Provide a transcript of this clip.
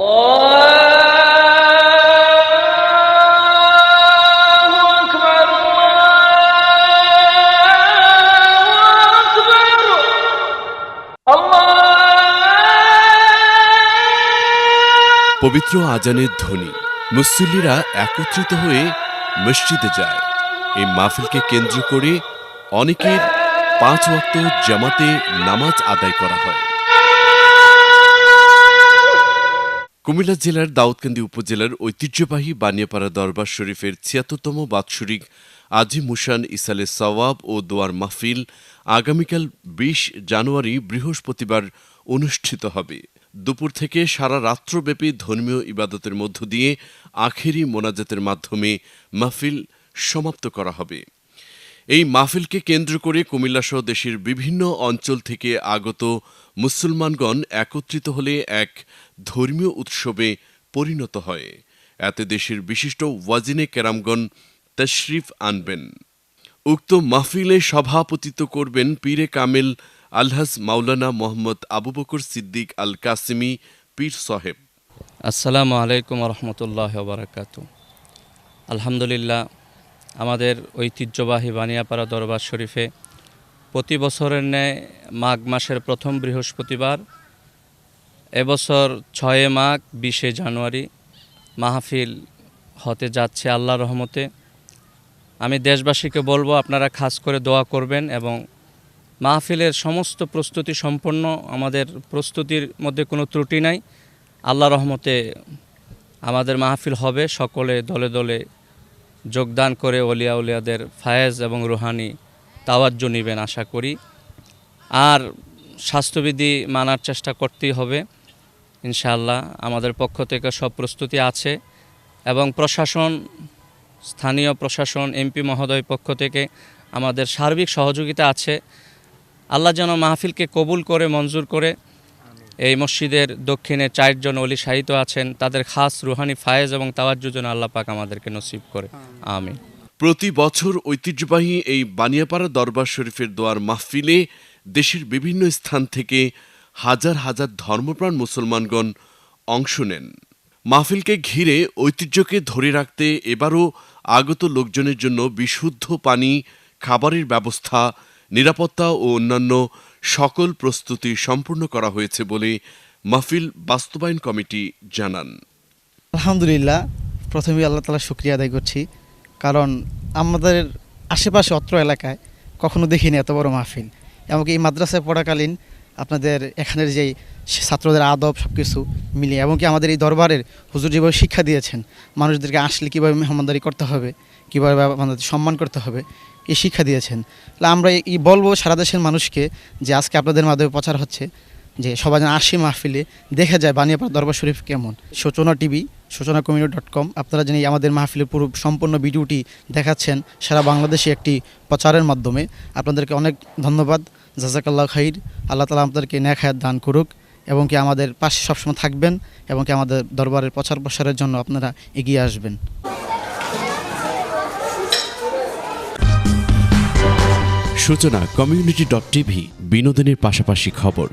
পবিত্র আজানের ধ্বনি। মুসল্লিরা একত্রিত হয়ে মসজিদে যায়। এই মাহফিলকে কেন্দ্র করে অনেকের পাঁচ ওয়াক্ত জামাতে নামাজ আদায় করা হয়। কুমিল্লা জেলার দাউদকান্দি উপজেলার ঐতিহ্যবাহী বানিয়াপাড়া দরবার শরীফের ছিয়াত্তরতম বাৎসরিক আজি মুসান ইসালে সওয়াব ও দোয়ার মাহফিল আগামীকাল বিশ জানুয়ারি বৃহস্পতিবার অনুষ্ঠিত হবে। দুপুর থেকে সারা রাত্রব্যাপী ধর্মীয় ইবাদতের মধ্য দিয়ে আখেরি মোনাজাতের মাধ্যমে মাহফিল সমাপ্ত করা হবে। এই মাহফিলকে কেন্দ্র করে কুমিল্লাসহ দেশের বিভিন্ন অঞ্চল থেকে আগত মুসলমানগণ একত্রিত হলে এক ধর্মীয় উৎসবে পরিণত হয়। এতে দেশের বিশিষ্ট ওয়াজিনে কেরামগণ তশরিফ আনবেন। উক্ত মাহফিলে সভাপতিত্ব করবেন পীরে কামেল আলহাজ মাওলানা মোহাম্মদ আবু বকর সিদ্দিক আল কাসিমি পীর সাহেব। আসসালামু আলাইকুম রহমতুল্লাহ বারাকাত আলহামদুলিল্লাহ, আমাদের ঐতিহ্যবাহী বানিয়াপাড়া দরবার শরীফে প্রতি বছরের ন্যায় মাঘ মাসের প্রথম বৃহস্পতিবার, এবছর ছয়ে মাঘ বিশে জানুয়ারি মাহফিল হতে যাচ্ছে আল্লাহ রহমতে। আমি দেশবাসীকে বলব, আপনারা খাস করে দোয়া করবেন এবং মাহফিলের সমস্ত প্রস্তুতি সম্পন্ন, আমাদের প্রস্তুতির মধ্যে কোনো ত্রুটি নাই। আল্লাহ রহমতে আমাদের মাহফিল হবে, সকলে দলে দলে যোগদান করে অলিয়া উলিয়াদের ফায়েজ এবং রুহানি তাওয়াজ্য নেবেন আশা করি। আর স্বাস্থ্যবিধি মানার চেষ্টা করতেই হবে, ইনশাআল্লাহ। আমাদের পক্ষ থেকে সব প্রস্তুতি আছে এবং প্রশাসন, স্থানীয় প্রশাসন, এমপি মহোদয় পক্ষ থেকে আমাদের সার্বিক সহযোগিতা আছে। আল্লাহ যেন মাহফিলকে কবুল করে, মঞ্জুর করে। এই মসজিদের দক্ষিণে চারজন অলি সাহিত্য আছেন, তাদের খাস রুহানি ফায়েজ এবং তাওয়াজ্জু যেন আল্লাহ পাক আমাদেরকে নসিব করে। আমিন। প্রতি বছর ঐতিহ্যবাহী এই বানিয়াপাড়া দরবার শরীফের দোয়ার মাহফিলে দেশের বিভিন্ন স্থান থেকে হাজার হাজার ধর্মপ্রাণ মুসলমানগণ অংশ নেন। মাহফিলকে ঘিরে ঐতিহ্যকে ধরে রাখতে এবারও আগত লোকজনের জন্য বিশুদ্ধ পানি, খাবারের ব্যবস্থা, নিরাপত্তা ও অন্যান্য সকল প্রস্তুতি সম্পূর্ণ করা হয়েছে বলে মাহফিল বাস্তবায়ন কমিটি জানান। আলহামদুলিল্লাহ প্রথমে আল্লাহ তালা শুক্রিয়া আদায় করছি। কারণ আমাদের আশেপাশে অত্র এলাকায় কখনো দেখিনি এত বড় মাহফিল। এমনকি এই মাদ্রাসায় পড়াকালীন আপনাদের এখানের যেই ছাত্রদের আদব সব কিছু মিলিয়ে, এমনকি আমাদের এই দরবারের হুজুর যেভাবে শিক্ষা দিয়েছেন, মানুষদেরকে আসলে কীভাবে মেহমানদারি করতে হবে, কীভাবে আমাদের সম্মান করতে হবে, এই শিক্ষা দিয়েছেন। আমরা এই বলব সারা দেশের মানুষকে যে আজকে আপনাদের মাধ্যমে প্রচার হচ্ছে যে সবাই যেন আসি মাহফিলে দেখে যায় বানিয়াপাড়া দরবার শরীফ কেমন। সূচনা টিভি সূচনা কমিউনিটি ডট কম, আপনারা যিনি আমাদের মাহফিলের পুরো সম্পূর্ণ ভিডিওটি দেখাচ্ছেন, সারা বাংলাদেশে একটি প্রচারের মাধ্যমে, আপনাদেরকে অনেক ধন্যবাদ। জাজাকাল্লাহ খাইর। আল্লাহ তালা আপনাদেরকে ন্যাক হায়াত দান করুক এবং কি আমাদের পাশে সবসময় থাকবেন এবং কি আমাদের দরবারের প্রচার প্রসারের জন্য আপনারা এগিয়ে আসবেন। সূচনা কমিউনিটি ডট টিভি, বিনোদনের পাশাপাশি খবর।